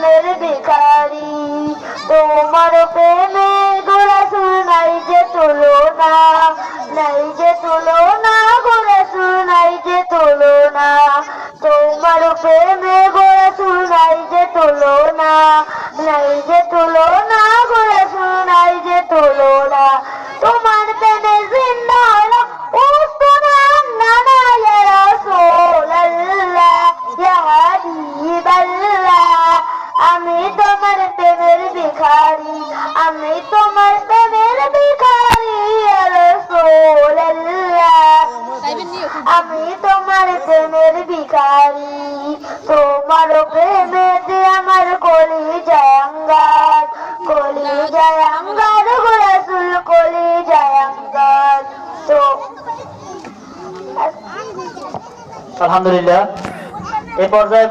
প্রেমের ভিখারি, তোমার প্রেমে গোরাসুল নাই যে তুলো না নাই যে তুলো না গোরাসুল নাই যে তুলো না তোমার প্রেমে গোরাসুল নাই যে তুলো না নাই যে তুলো না তোমার প্রেমের ভিখারি। তোমার প্রেমেতে আমার কলি জয়ঙ্গার কলি জয়ঙ্গার গোলাসুল কলি জয়ঙ্গার তো আলহামদুলিল্লাহ। এ পর্যায়ে